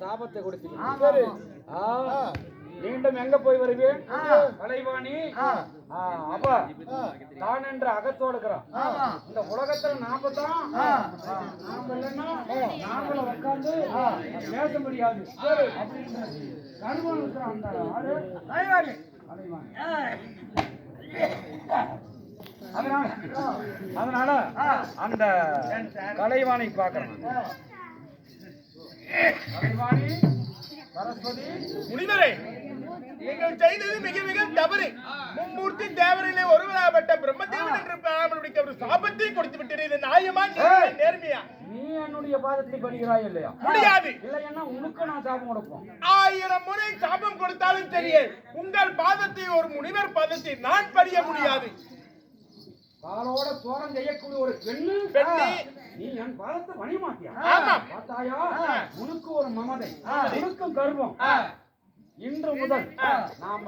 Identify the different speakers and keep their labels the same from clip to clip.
Speaker 1: சாபத்தை கொடுத்தீங்க மீண்டும் எங்க போய் வருவேன்? கலைவாணி அப்ப. தான் என்ற அகத்தோடு இருக்கிறான். இந்த உலகத்துல நாம தான். நாம இல்லைன்னா நாமள உட்கார்ந்து பேச முடியாது. அப்படின்னு கருவம் இருக்கிறான் அந்த ஆளு கலைவாணி அதனால அதனால அந்த கலைவாணி பாக்குறேன்
Speaker 2: முனிவரே நீங்கள் செய்தது மிக மிக தவறு. மும்மூர்த்தி தேவரிலே ஒருவராகப்பட்ட பிரம்மதேவன் என்று ஒரு சாபத்தை கொடுத்து விட்டீர்கள் நியாயமா. நேர்மையா?
Speaker 1: நீ என்னுடைய பாதத்தை படிக்கிறாய் இல்லையா?
Speaker 2: முடியாது.
Speaker 1: இல்லைன்னா உனக்கு நான் சாபம் கொடுப்போம்.
Speaker 2: ஆயிரம் முறை சாபம் கொடுத்தாலும் சரியே உங்கள் பாதத்தை ஒரு முனிவர் பாதத்தை நான் படிய முடியாது.
Speaker 1: காலோட சோரம் செய்யக்கூடிய ஒரு பெண்ணு.
Speaker 2: பெண்ணு.
Speaker 1: நீ என் பாதத்தை மாட்டியா
Speaker 2: ஆமா.
Speaker 1: பார்த்தாயா? ஒரு மமதை உனக்கும் கர்வம். இன்று முதல் நாம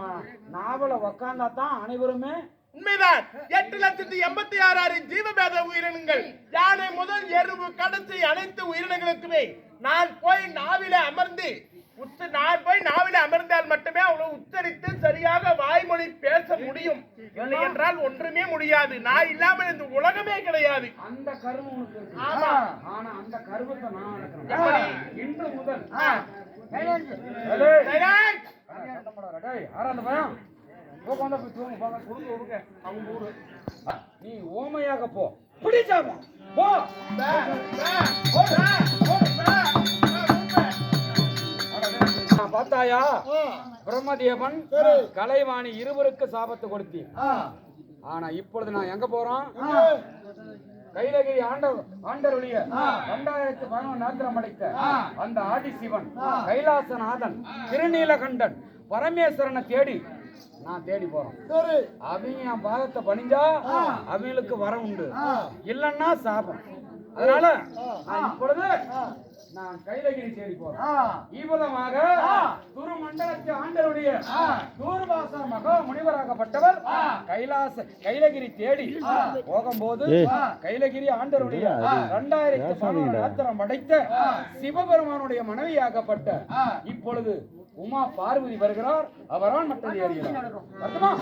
Speaker 1: நாவல உக்காந்தா தான் அனைவருமே
Speaker 2: உண்மைதான். எட்டு லட்சத்தி எண்பத்தி ஆறாயிரம் ஜீவபேத உயிரினங்கள் யானை முதல் எருவு கடைசி அனைத்து உயிரினங்களுக்குமே நான் போய் நாவில அமர்ந்து உச்ச நான் போய் நாவில அமர்ந்தால் மட்டுமே அவ்வளவு உச்சரித்து சரியாக வாய்மொழி பேச முடியும். இல்லை என்றால் ஒன்றுமே முடியாது. நான் இல்லாமல் இந்த உலகமே கிடையாது.
Speaker 1: அந்த.
Speaker 2: ஆமா.
Speaker 1: ஆனா அந்த கருவத்தை நான் முதல். போய் தூங்கு, போங்க. அவங்க ஊரு. நீ ஓமையாக போ. பிடிச்சாங்க போ. பார்த்தாயா? பிரம்மதேவன் கலைவாணி இருவருக்கு சாபத்தை கொடுத்தி ஆனா இப்பொழுது நான் எங்க போறோம்? கைலகிரி ஆண்ட ஆண்டருடைய ரெண்டாயிரத்தி பதினொன்று நேத்திரம் அடைத்த அந்த ஆதிசிவன் கைலாசநாதன் திருநீலகண்டன் பரமேஸ்வரனை தேடி நான் தேடி போறோம். அவங்க என் பாதத்தை பணிஞ்சா அவங்களுக்கு வர உண்டு. இல்லன்னா சாபம். அதனால நான் இப்பொழுது நான் கைலகிரி தேடி போறேன். ஈபதமாக துருமண்டலத்து தூர்வாச மகா முனிவராகப்பட்டவர். கைலாச கைலகிரி தேடி போகும்போது கைலகிரி ஆண்டருடைய இரண்டாயிரத்தி பதினொன்று ராத்திரம் படைத்த சிவபெருமானுடைய மனைவியாகப்பட்ட இப்பொழுது உமா பார்வதி வருகிறார். அவரால் மற்றது அறியலாம் வருமா